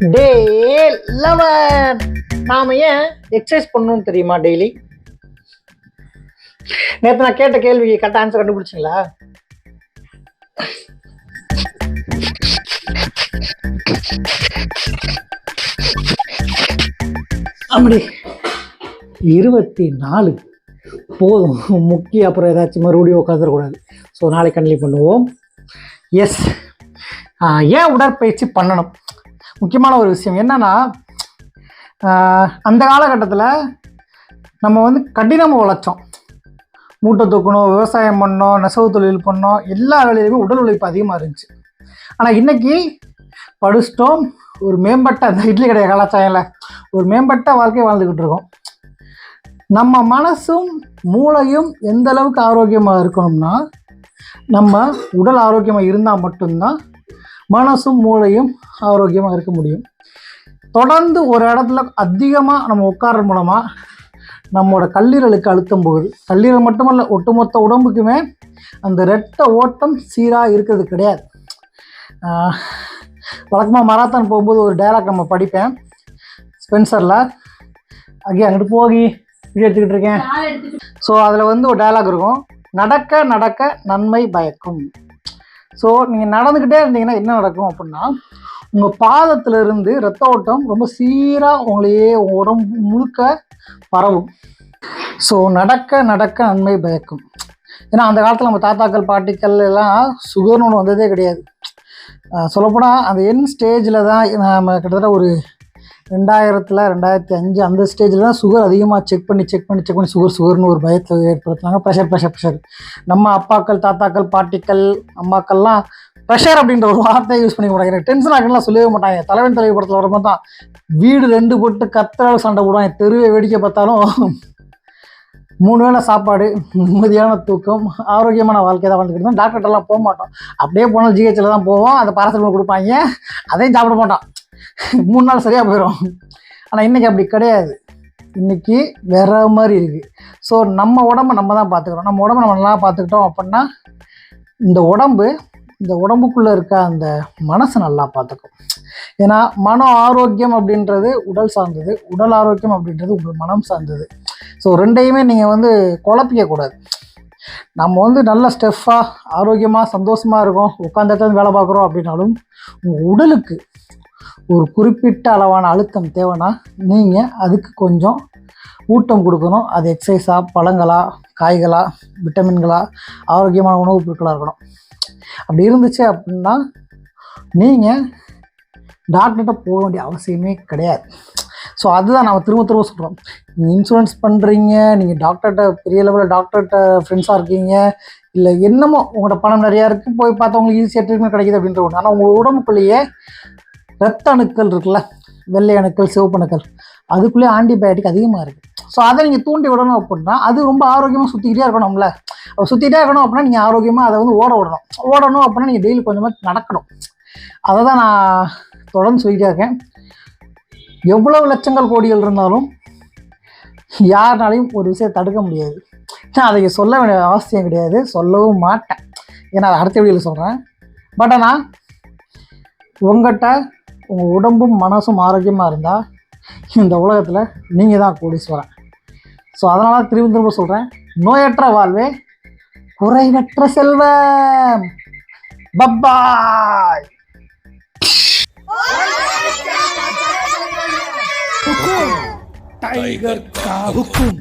டே lower நாம ஏன் exercise பண்ணணும் தெரியுமா டெய்லி நேற்று நான் கேட்ட கேள்வி கரெக்டாக ஆன்சர் கண்டுபிடிச்சிங்களா? அப்படி. இருபத்தி நாலு போதும். முக்கிய அப்புறம் ஏதாச்சும் மறுபடியும் உட்காந்துடக்கூடாது ஸோ நாளைக்கு கண்டினியூ பண்ணுவோம். எஸ் ஏன் உடற்பயிற்சி பண்ணணும்? முக்கியமான ஒரு விஷயம். என்னன்னா அந்த காலகட்டத்தில் நம்ம வந்து கடினமாக உழைச்சோம். மூட்டை தூக்கணும் விவசாயம் பண்ணோம் நெசவு தொழில் பண்ணோம். எல்லா வேலையிலுமே உடல் உழைப்பு அதிகமாக இருந்துச்சு. ஆனால் இன்னைக்கு படிச்சிட்டோம். ஒரு மேம்பட்ட அந்த இட்லி கடைய கலாச்சாரம்ல ஒரு மேம்பட்ட வாழ்க்கை வாழ்ந்துக்கிட்டு இருக்கோம். நம்ம மனசும் மூளையும் எந்த அளவுக்கு ஆரோக்கியமாக இருக்கணும்னா நம்ம உடல் ஆரோக்கியமாக இருந்தால் மட்டும்தான் மனசும் மூளையும் ஆரோக்கியமாக இருக்க முடியும். தொடர்ந்து ஒரு இடத்துல அதிகமாக நம்ம உட்கார்றது மூலமாக நம்மளோட கல்லீரலுக்கு அழுத்தம் போகுது. கல்லீரல் மட்டுமல்ல ஒட்டுமொத்த உடம்புக்குமே அந்த இரத்த ஓட்டம் சீராக இருக்கிறது கிடையாது. வழக்கமாக மராத்தான் போகும்போது ஒரு டைலாக் நம்ம படிப்பேன். ஸ்பென்சரில் அங்கே அங்கிட்டு போகி வீடியோ எடுத்துக்கிட்டு இருக்கேன். ஸோ அதில் வந்து ஒரு டயலாக் இருக்கும். நடக்க நடக்க நன்மை பயக்கும். ஸோ நீங்கள் நடந்துக்கிட்டே இருந்தீங்கன்னா என்ன நடக்கும் அப்படின்னா உங்கள் பாதத்திலிருந்து ரத்த ஓட்டம் ரொம்ப சீராக உங்களையே உடம்பு முழுக்க பரவும். ஸோ நடக்க நடக்க நன்மை பயக்கும். ஏன்னா அந்த காலத்தில் நம்ம தாத்தாக்கள் பாட்டிக்கள் எல்லாம் சுகர்னு ஒன்று வந்ததே கிடையாது. சொல்லப்போனால் அந்த என் ஸ்டேஜில் தான் நம்ம கிட்டத்தட்ட ஒரு ரெண்டாயிரத்தில் ரெண்டாயிரத்தி அஞ்சு அந்த ஸ்டேஜில் தான் சுகர் அதிகமாக செக் பண்ணி செக் பண்ணி செக் பண்ணி சுகர் சுகர்னு ஒரு பயத்தை ஏற்படுத்தினாங்க. ப்ரெஷர் ப்ரெஷர் ப்ரெஷர் நம்ம அப்பாக்கள் தாத்தாக்கள் பாட்டிக்கள் அம்மாக்கள்லாம் ப்ரெஷர் அப்படின்ற ஒரு வார்த்தையை யூஸ் பண்ணி மாட்டாங்க. எனக்கு டென்ஷன் ஆகலாம் சொல்லவே மாட்டாங்க. தலைவன் தலைவி படத்தில் வரும்போது தான் வீடு ரெண்டு போட்டு கத்திரால் சண்டை போடுவாங்க தெருவை வேடிக்கை பார்த்தாலும் மூணு வேளை சாப்பாடு நிம்மதியான தூக்கம் ஆரோக்கியமான வாழ்க்கை தான் வாழ்ந்துக்கிட்டு டாக்டர்கிட்டலாம் போக மாட்டோம். அப்படியே போனால் ஜிஹெச்சில் தான் போவோம். அதை பாரசல் கொடுப்பாங்க. அதையும் சாப்பிட மாட்டோம். மூணு நாள் சரியாக போயிடும் ஆனால் இன்றைக்கி அப்படி கிடையாது. இன்றைக்கி வேற மாதிரி இருக்குது ஸோ நம்ம உடம்ப நம்ம தான் பார்த்துக்கிறோம் நம்ம உடம்ப நம்ம நல்லா பார்த்துக்கிட்டோம் அப்படின்னா இந்த உடம்பு இந்த உடம்புக்குள்ளே இருக்க அந்த மனசை நல்லா பார்த்துக்கும் ஏன்னா மன ஆரோக்கியம் அப்படின்றது உடல் சார்ந்தது. உடல் ஆரோக்கியம் அப்படின்றது உங்கள் மனம் சார்ந்தது. ஸோ ரெண்டையுமே நீங்கள் வந்து குழப்பிக்கக்கூடாது நம்ம வந்து நல்ல ஸ்டெஃபாக ஆரோக்கியமாக சந்தோஷமாக இருக்கோம். உட்காந்த இடத்துல வேலை பார்க்குறோம் அப்படின்னாலும் உங்கள் உடலுக்கு ஒரு குறிப்பிட்ட அளவான அழுத்தம் தேவைன்னா நீங்கள் அதுக்கு கொஞ்சம் ஊட்டம் கொடுக்கணும். அது எக்ஸசைஸாக பழங்களா காய்களா விட்டமின்களா ஆரோக்கியமான உணவுப் பொருட்களாக இருக்கணும். அப்படி இருந்துச்சு அப்படின்னா நீங்கள் டாக்டர்கிட்ட போக வேண்டிய அவசியமே கிடையாது. ஸோ அதுதான் நம்ம திரும்ப திரும்ப சொல்கிறோம் நீங்கள் இன்சூரன்ஸ் பண்ணுறீங்க நீங்கள் டாக்டர்கிட்ட பெரிய லெவலில் டாக்டர்கிட்ட ஃப்ரெண்ட்ஸாக இருக்கீங்க இல்லை என்னமோ உங்களோட பணம் நிறையா இருக்குது போய் பார்த்தா உங்களுக்கு ஈஸியாக ட்ரீட்மெண்ட் கிடைக்கிது அப்படின்ற ஒன்று ஆனால் உங்கள் உடம்புக்குள்ளேயே ரத்த அணுக்கள் இருக்குல்ல வெள்ளை அணுக்கள் சிவப்பு அணுக்கள் அதுக்குள்ளேயே ஆன்டிபயோட்டிக் அதிகமாக இருக்குது ஸோ அதை நீங்கள் தூண்டி விடணும் அப்படின்னா அது ரொம்ப ஆரோக்கியமாக சுற்றிக்கிட்டே இருக்கணும்ல. சுற்றிட்டே இருக்கணும் அப்படின்னா நீங்கள் ஆரோக்கியமாக அதை வந்து ஓட விடணும். ஓடணும் அப்படின்னா நீங்கள் டெய்லி கொஞ்சமாக நடக்கணும். அதை தான் நான் தொடர்ந்து சொல்லிட்டே இருக்கேன். எவ்வளவு லட்சங்கள் கோடிகள் இருந்தாலும் யாருனாலையும் ஒரு விஷயத்தை தடுக்க முடியாது. நான் அதை சொல்ல வேண்டிய அவசியம் கிடையாது. சொல்லவும் மாட்டேன். ஏன்னா அதை அடுத்த வீடியோவில் சொல்கிறேன் பட் ஆனால் உங்கள்கிட்ட உங்கள் உடம்பும் மனசும் ஆரோக்கியமாக இருந்தால் இந்த உலகத்தில் நீங்கள் தான் கோடீஸ்வரன். ஸோ அதனால் திரும்ப திரும்ப சொல்கிறேன் நோயற்ற வாழ்வே குறைவற்ற செல்வம். பப்பாய் டைகர் காவுக்கும்